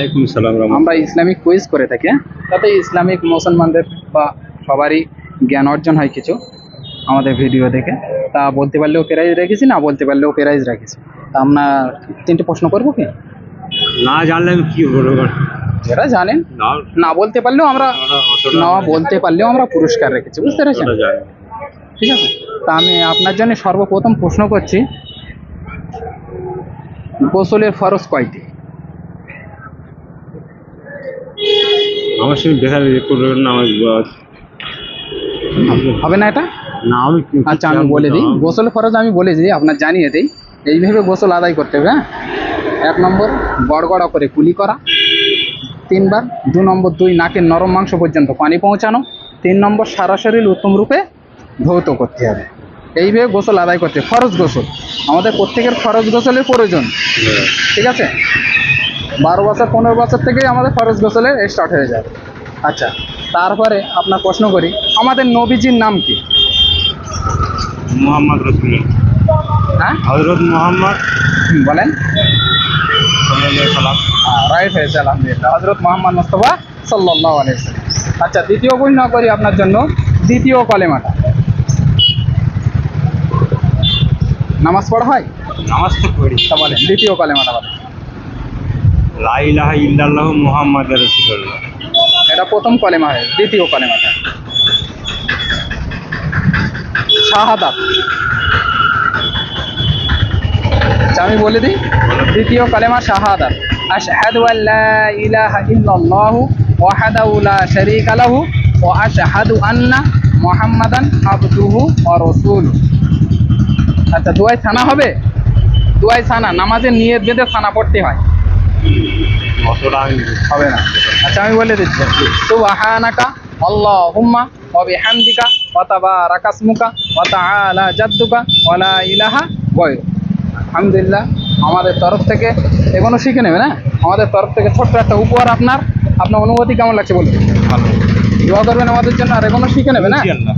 ওয়ালাইকুম সালাম আমরা ইসলামিক কুইজ করে থাকি হ্যাঁ? তাতে ইসলামিক মুসলমানদের বা সবারই জ্ঞান অর্জন হয় কিছু আমাদের ভিডিও দেখে। তা বলতে পারলেও প্রাইজ রেখেছি না বলতে পারলেও প্রাইজ রেখেছি। তা আমরা তিনটে প্রশ্ন করব কি? না জানলে আমি কি বলব? যেটা জানেন না। না বলতে পারলেও আমরা না বলতে পারলেও আমরা পুরস্কার রেখেছি বুঝতে পেরেছেন। ঠিক আছে? তা আমি আপনার জন্য সর্বপ্রথম প্রশ্ন করছি। গোসলের ফরজ কয়টি? আমার সঙ্গে দেখা করবেন আমার হবে না এটা? না আমি আচ্ছা আমি বলে দিই। গোসল ফরজ আমি বলে দিই আপনার জানিয়ে দিই। এইভাবে গোসল আদায় করতে হবে হ্যাঁ? এক নম্বর গড়গড়া করে কুলি করা। তিনবার দু নম্বর দুই নাকের নরম মাংস পর্যন্ত পানি পৌঁছানো। তিন নম্বর সারা শরীর উত্তম রূপে ধৌত করতে হবে। এইভাবে গোসল আদায় করতে হবে। ফরজ গোসল। আমাদের প্রত্যেকের ফরজ গোসলের প্রয়োজন। হ্যাঁ। ঠিক আছে? বারো বছর পনেরো বছর থেকেই আমাদের ফরজ গোসলের স্টার্ট হয়ে যাবে আচ্ছা তারপরে আপনার প্রশ্ন করি আমাদের নবীজির নাম কি? মোহাম্মদ রসুল্লাহ হ্যাঁ? হজরত মোহাম্মদ বলেন। রাইট হয়েছে আলহামদুলিল্লাহ। হজরত মোহাম্মদ মুস্তফা সাল্লাহ আচ্ছা দ্বিতীয় বই না করি আপনার জন্য দ্বিতীয় কলেমাটা। নামাজ পড়া হয়? নামাজ তো পড়ি। তা বলেন দ্বিতীয় কলেমাটা বলেন। লা ইলাহা ইল্লাল্লাহ মুহাম্মদ রাসূলুল্লাহ। এটা প্রথম কলেমা হয়, দ্বিতীয় কলেমাটা শাহাদাত আচ্ছা আমি বলে দিই, দ্বিতীয় কলেমা শাহাদাত আশহাদু আল্লা ইলাহা ইল্লাল্লাহু ওয়াহদাহু লা শারীকা লাহু ওয়া আশহাদু আন্না মুহাম্মাদান আবদুহু ওয়া রাসূলুহু। আচ্ছা দুয়াই থানা হবে? দুয়াই থানা নামাজের নিয়ত বেঁধে থানা পড়তে হয়। অতটা আমি হবে না। আচ্ছা আমি বলে দিচ্ছি। সুবহানাকা জাদ্দুকা লা ইলাহা আলহামদুলিল্লাহ আমাদের তরফ থেকে এখনও শিখে নেবে না আমাদের তরফ থেকে ছোট্ট একটা উপহার আপনার। আপনার অনুভূতি কেমন লাগছে বলুন? ভালো। দোয়া করবেন আমাদের জন্য আর এখনও শিখে নেবে না ইনশাআল্লাহ।